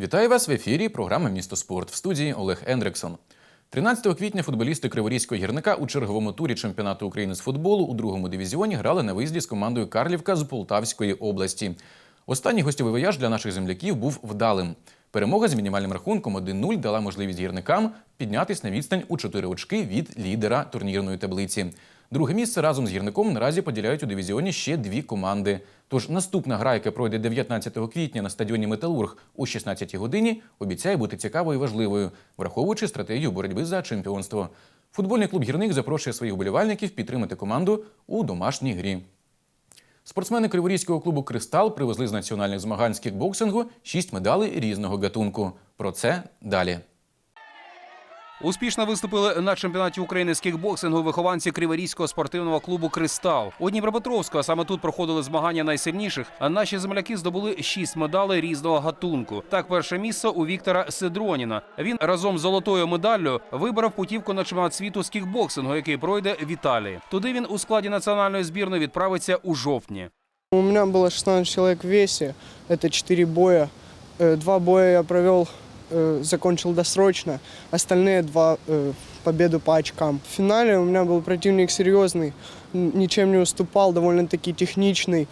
Вітаю вас в ефірі. Програма Місто Спорт в студії Олег Ендрексон. 13 квітня футболісти Криворізького гірника у черговому турі чемпіонату України з футболу у другому дивізіоні грали на виїзді з командою Карлівка з Полтавської області. Останній гостьовий вояж для наших земляків був вдалим. Перемога з мінімальним рахунком 1-0 дала можливість гірникам піднятись на відстань у 4 очки від лідера турнірної таблиці. Друге місце разом з гірником наразі поділяють у дивізіоні ще дві команди. Тож наступна гра, яка пройде 19 квітня на стадіоні Металург о 16 годині, обіцяє бути цікавою і важливою, враховуючи стратегію боротьби за чемпіонство. Футбольний клуб Гірник запрошує своїх вболівальників підтримати команду у домашній грі. Спортсмени Криворізького клубу Кристал привезли з національних змагань з кікбоксингу шість медалей різного гатунку. Про це далі. Успішно виступили на чемпіонаті України з кікбоксингу вихованці Криворізького спортивного клубу Кристал. У Дніпропетровську, а саме тут проходили змагання найсильніших. А наші земляки здобули шість медалей різного гатунку. Так, перше місце у Віктора Сидроніна. Він разом з золотою медаллю вибрав путівку на чемпіонат світу з кікбоксингу, який пройде в Італії. Туди він у складі національної збірної відправиться у жовтні. У меня было 16 человек в весе, это 4 боя. Э, Два боя я провел, э, закончил досрочно, остальные два э, победу по очкам. В финале у меня был противник серьезный, н- ничем не уступал, довольно-таки техничный.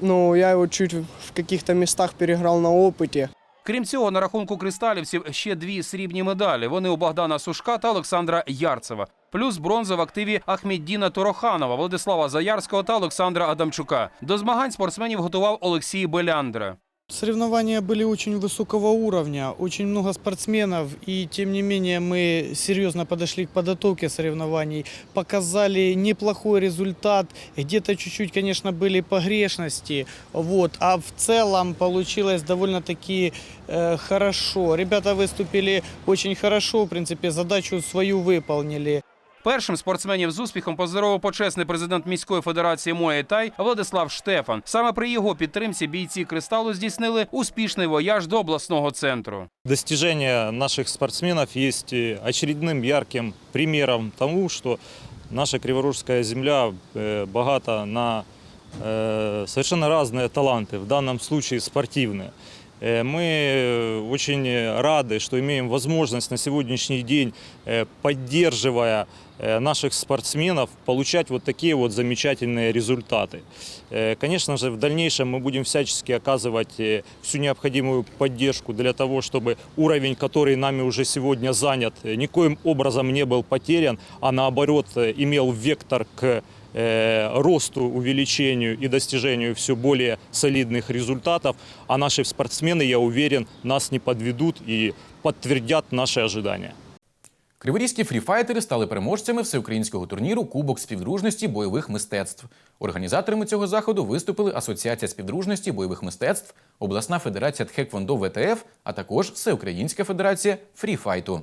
Но я его чуть в каких-то местах переграл на опыте. Крім цього, на рахунку кристалівців ще дві срібні медалі. Вони у Богдана Сушка та Олександра Ярцева. Плюс бронза в активі Ахмеддіна Тороханова, Владислава Заярського та Олександра Адамчука. До змагань спортсменів готував Олексій Беляндра. Соревнования были очень высокого уровня, очень много спортсменов, и тем не менее мы серьезно подошли к подготовке соревнований, показали неплохой результат, где-то чуть-чуть, конечно, были погрешности, вот, а в целом получилось довольно-таки э, хорошо. Ребята выступили очень хорошо, в принципе, задачу свою выполнили. Першим спортсменів з успіхом поздоровив почесний президент міської федерації Муay Тай Владислав Штефан. Саме при його підтримці бійці кристалу здійснили успішний вояж до обласного центру. Достижения наших спортсменов есть э, очередным ярким примером тому, что наша Криворужская земля э, богата на э, совершенно разные таланты, в данном случае спортивные. Э, Мы э, очень рады, что имеем возможность на сегодняшний день, э, поддерживая наших спортсменов, получать вот такие вот замечательные результаты. Конечно же, в дальнейшем мы будем всячески оказывать всю необходимую поддержку для того, чтобы уровень, который нами уже сегодня занят, никоим образом не был потерян, а наоборот имел вектор к росту, увеличению и достижению все более солидных результатов. А наши спортсмены, я уверен, нас не подведут и подтвердят наши ожидания. Криворізькі фріфайтери стали переможцями всеукраїнського турніру Кубок співдружності бойових мистецтв. Організаторами цього заходу виступили Асоціація співдружності бойових мистецтв, обласна федерація Тхеквондо ВТФ, а також Всеукраїнська федерація фріфайту.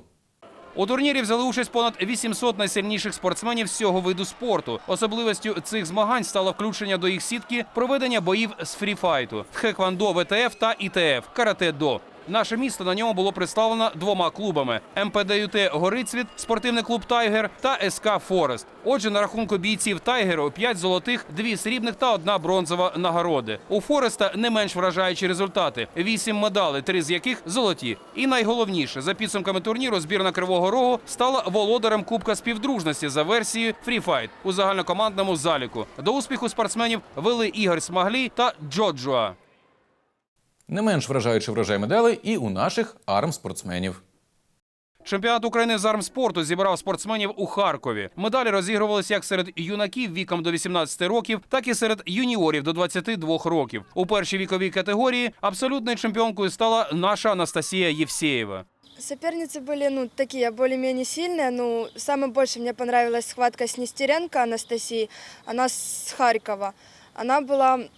У турнірі взяли участь понад 800 найсильніших спортсменів з цього виду спорту. Особливістю цих змагань стало включення до їх сітки проведення боїв з фріфайту, хеквандо ВТФ та ІТФ карате-до. Наше місто на ньому було представлено двома клубами: МПДЮТ Горицвіт, спортивний клуб Тайгер та СК Форест. Отже, на рахунку бійців Тайгеру 5 золотих, 2 срібних та одна бронзова нагороди. У Фореста не менш вражаючі результати: 8 медалей, 3 з яких золоті. І найголовніше, за підсумками турніру, збірна Кривого Рогу стала володарем Кубка співдружності за версією фріфайт у загальнокомандному заліку. До успіху спортсменів вели Ігор Смаглій та Джоджуа. Не менш вражаючий врожай медалей і у наших армспортсменів. Чемпіонат України з армспорту зібрав спортсменів у Харкові. Медалі розігрувалися як серед юнаків віком до 18 років, так і серед юніорів до 22 років. У першій віковій категорії абсолютною чемпіонкою стала наша Анастасія Євсеєва. Соперницы были, ну, такие, более-менее сильные. Ну, самое больше мне понравилась схватка с Нестеренко Анастасией. Она с Харькова. Она была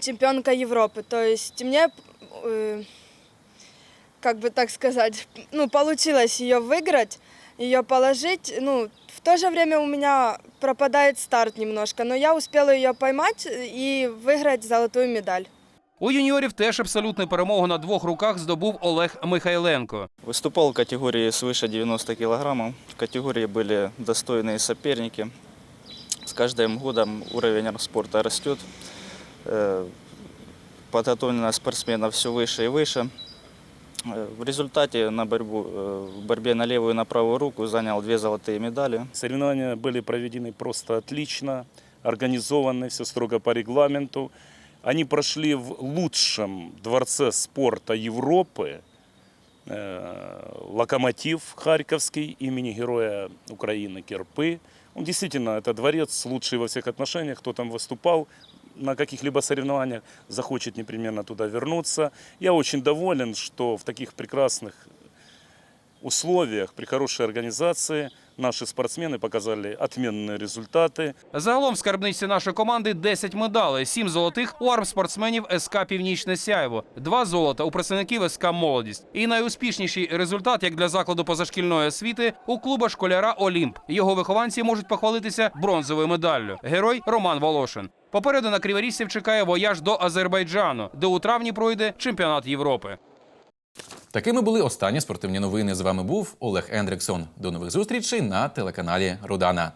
чемпионка Европы. То есть мне, э, как бы так сказать, ну, получилось ее выиграть, ее положить. Ну, в то же время у меня пропадает старт немножко, но я успела ее поймать и выиграть золотую медаль. У юніорів теж абсолютну перемогу на двох руках здобув Олег Михайленко. Выступал в категории свыше 90 килограммов. В категории были достойные соперники. С каждым годом уровень спорта растет. Э, Подготовленность спортсменов все выше и выше. Э, В результате на борьбу, э, в борьбе на левую и на правую руку занял две золотые медали. Соревнования были проведены просто отлично, организованы, все строго по регламенту. Они прошли в лучшем дворце спорта Европы, «Локомотив» Харьковский имени Героя Украины Кирпы. Он действительно, это дворец лучший во всех отношениях, кто там выступал на каких-либо соревнованиях, захочет непременно туда вернуться. Я очень доволен, что в таких прекрасных условиях, при хорошей организации наши спортсмены показали отменные результаты. Загалом в скарбниці нашої команди 10 медалей, 7 золотих у армспортсменів СК Північне Сяйво, 2 золота у представників СК Молодість. І найуспішніший результат, як для закладу позашкільної освіти, у клуба школяра Олімп. Його вихованці можуть похвалитися бронзовою медаллю. Герой Роман Волошин. Попереду на криворіжців чекає вояж до Азербайджану, де у травні пройде чемпіонат Європи. Такими були останні спортивні новини. З вами був Олег Ендриксон. До нових зустрічей на телеканалі Рудана.